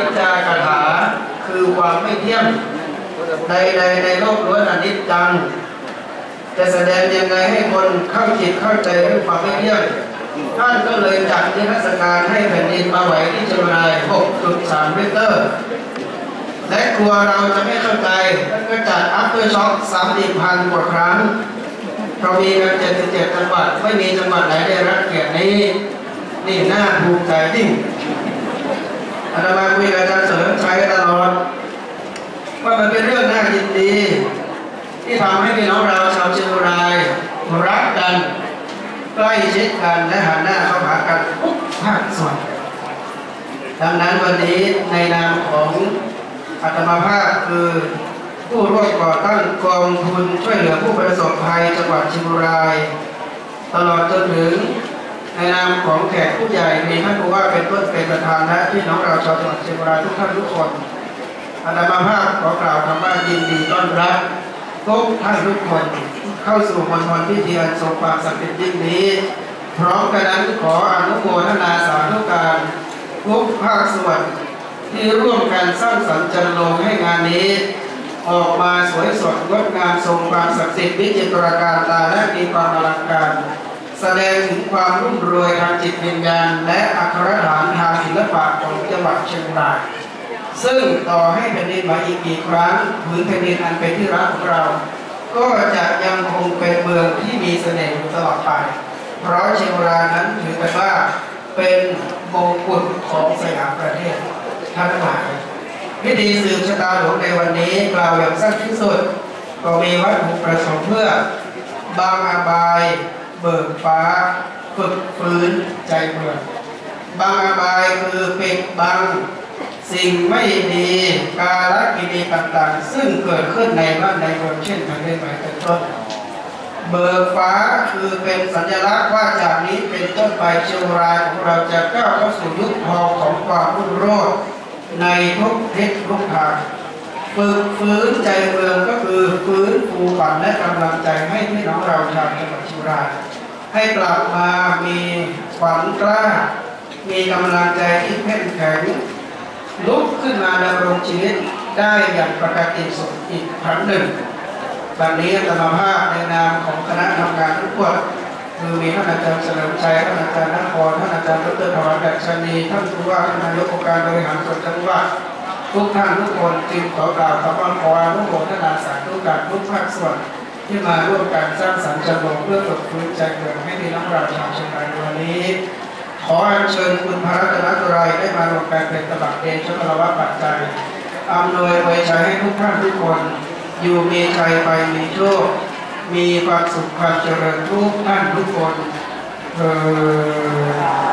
ิจจาคาถาคือความไม่เที่ยงใดๆในโลกล้วนอนิจจังจะแสดงยังไงให้คนเข้าจิตเข้าใจเรื่องความไม่เที่ยงท่านก็เลยจัดนิทรรศการให้แผ่นดินมาไหวที่เชียงราย6.3ริกเตอร์และกลัวเราจะไม่เข้าใจก็จัดอัพเตอร์ช็อค30พันกว่าครั้งเรามีกัน77จังหวัดไม่มีจังหวัดไหนได้รับเกียรตินี้ นี่น่าภูมิใจยิ่ง อาตมาคุยกับอาจารย์เสริมชัยตลอด ว่ามันเป็นเรื่องน่ายินดี ที่ทำให้พี่น้องเราชาวเชียงรายรักกันใกล้ชิดกันและหันหน้าเข้าหากันทุกภาคส่วนดังนั้นวันนี้ในนามของอาตมาภาพคือผู้ร่วมก่อตั้งกองทุนช่วยเหลือผู้ประสบภัยจังหวัดเชียงราย ตลอดจนถึง ในนามของแขกผู้ใหญ่มีท่านผู้ว่าเป็นต้นเป็นประธานและพี่น้องเราชาวจังหวัดเชียงรายทุกท่านทุกคนอาตมาภาพขอกล่าวคำว่ายินดีต้อนรับทุกท่านทุกคนเข้าสู่มณฑลพิธีอันทรงความศักดิ์สิทธิ์ยิ่งนี้ พร้อมกันนั้นขออนุโมทนาสาธุการทุกภาคส่วนที่ร่วมกันสร้างสรรค์จันลงให้งานนี้ ออกมาสวยสดงดงามทรงความศักดิ์สิทธิ์วิจิตรการตาและมีความอลังการ แสดงถึงความรุ่มรวยทางจิตวิญญาณและอัครฐานทางศิลปะของจังหวัดเชียงรายซึ่งต่อให้แผ่นดินไหวอีกกี่ครั้งผืนแผ่นดินอันเป็นที่รักของเรา ก็จะยังคงเป็นเมืองที่มีเสน่ห์ตลอดไป เพราะเชียงรายนั้นถือกันว่าเป็นมงกุฎของสยามประเทศท่านหลายพิธีสืบชะตาหลวงในวันนี้กล่าวอย่างสั้นที่สุด ก็มีวัตถุประสงค์เพื่อบางอาบาย เบิกฟ้า ฝึกฟื้นใจเมืองบางอบายคือปิดบัง สิ่งไม่ดีกาลกินีต่างๆ ซึ่งเกิดขึ้นในบ้านในเมืองเช่นแผ่นดินไหวเป็นต้นเบิกฟ้าคือเป็นสัญลักษณ์ว่าจากนี้เป็นต้นไปเชียงรายของเราจะก้าวเข้าสู่ยุคทองของความรุ่งโรจน์ในทุกทิศทุกทางฝึกฟื้นใจเมืองก็คือฟื้นฟูฝันและกำลังใจให้พี่น้องเราชาวจังหวัดเชียงราย ให้กลับมามีขวัญกล้า มีกำลังใจที่เข้มแข็งลุกขึ้นมาดำรงชีวิตได้อย่างปกติสุขอีกครั้งหนึ่งวันนี้ธรรมภาพในนามของคณะทำงานทุกคนคือมีท่านอาจารย์เฉลิมชัยท่านอาจารย์นครท่านอาจารย์ดรธวัชดัชนีท่านผู้ว่าท่านนายกองค์การบริหารส่วนจังหวัดทุกท่านทุกคนจึงขอกล่าวคำว่าขออนุโมทนาสาธุการทุกภาคส่วน ที่มาร่วมกันสร้างสรรค์จำลองเพื่อฝึกฟื้นใจเมืองให้พี่น้องเราชาเชียงรายในวันนี้ ขออัญเชิญคุณพระรัตนตรัยได้มารวมกันเป็นตบักเดชพลวะปัจจัยอำนวยไว้ใช้ให้ทุกท่านทุกคน อยู่มีชัยไปมีโชค มีความสุขความเจริญทุกท่านทุกคนเออ